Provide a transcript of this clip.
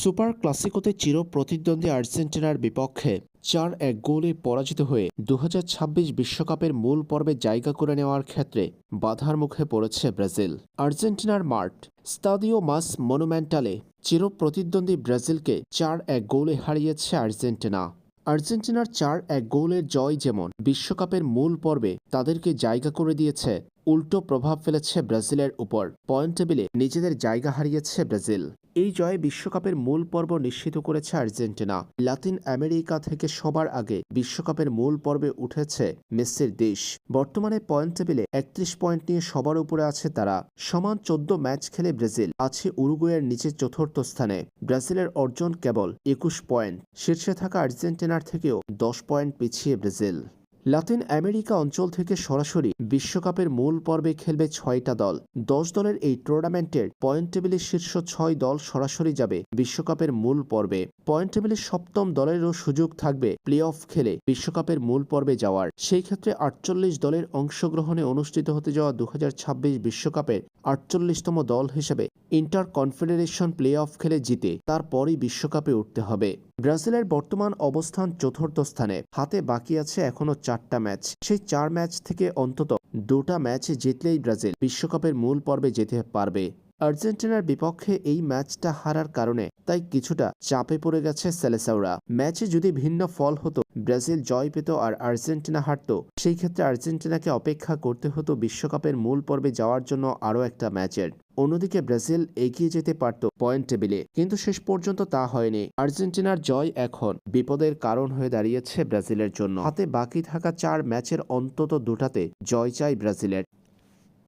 Super ক্লাসিকোতে চির প্রতিদ্বন্দ্বী আর্জেন্টিনার বিপক্ষে চার এক গোলে পরাজিত হয়ে দু বিশ্বকাপের মূল পর্বে জায়গা করে নেওয়ার ক্ষেত্রে বাধার মুখে পড়েছে ব্রাজিল। আর্জেন্টিনার মার্ট স্তাদিও মাস মনুমেন্টালে চির প্রতিদ্বন্দ্বী ব্রাজিলকে চার এক গোলে হারিয়েছে আর্জেন্টিনা। আর্জেন্টিনার চার এক গোলের জয় যেমন বিশ্বকাপের মূল পর্বে তাদেরকে জায়গা করে দিয়েছে, উল্টো প্রভাব ফেলেছে ব্রাজিলের উপর। পয়েন্ট টেবিলে নিজেদের জায়গা হারিয়েছে ব্রাজিল। এই জয়ে বিশ্বকাপের মূল পর্ব নিশ্চিত করেছে আর্জেন্টিনা। লাতিন আমেরিকা থেকে সবার আগে বিশ্বকাপের মূল পর্বে উঠেছে মেসির দেশ। বর্তমানে পয়েন্ট টেবিলে একত্রিশ পয়েন্ট নিয়ে সবার উপরে আছে তারা। সমান চোদ্দ ম্যাচ খেলে ব্রাজিল, আছে উরুগুয়ের নিচে চতুর্থ স্থানে। ব্রাজিলের অর্জন কেবল একুশ পয়েন্ট। শীর্ষে থাকা আর্জেন্টিনার থেকেও দশ পয়েন্ট পিছিয়ে ব্রাজিল। লাতিন আমেরিকা অঞ্চল থেকে সরাসরি বিশ্বকাপের মূল পর্বে খেলবে ছয়টা দল। দশ দলের এই টুর্নামেন্টের পয়েন্ট টেবিলের শীর্ষ ছয় দল সরাসরি যাবে বিশ্বকাপের মূল পর্বে। পয়েন্ট টেবিলের সপ্তম দলেরও সুযোগ থাকবে প্লে অফ খেলে বিশ্বকাপের মূল পর্বে যাওয়ার। সেই ক্ষেত্রে আটচল্লিশ দলের অংশগ্রহণে অনুষ্ঠিত হতে যাওয়া দু বিশ্বকাপের আটচল্লিশতম দল হিসেবে ইন্টার কনফেডারেশন প্লে অফ খেলে জিতে তারপরই বিশ্বকাপে উঠতে হবে। ব্রাজিলের বর্তমান অবস্থান চতুর্থ স্থানে। হাতে বাকি আছে এখনও চারটা ম্যাচ। সেই চার ম্যাচ থেকে অন্তত দুটা ম্যাচ জিতলেই ব্রাজিল বিশ্বকাপের মূল পর্বে যেতে পারবে। আর্জেন্টিনার বিপক্ষে এই ম্যাচটা হারার কারণে তাই কিছুটা চাপে পড়ে গেছে সেলেসাউরা। ম্যাচে যদি ভিন্ন ফল হতো, ব্রাজিল জয় পেত আর আর্জেন্টিনা হারত, সেই ক্ষেত্রে আর্জেন্টিনাকে অপেক্ষা করতে হতো বিশ্বকাপের মূল পর্বে যাওয়ার জন্য আরও একটা ম্যাচের। অন্যদিকে ব্রাজিল এগিয়ে যেতে পারত পয়েন্ট টেবিলে, কিন্তু শেষ পর্যন্ত তা হয়নি। আর্জেন্টিনার জয় এখন বিপদের কারণ হয়ে দাঁড়িয়েছে ব্রাজিলের জন্য। হাতে বাকি থাকা চার ম্যাচের অন্তত দুটাতে জয় চাই ব্রাজিলের।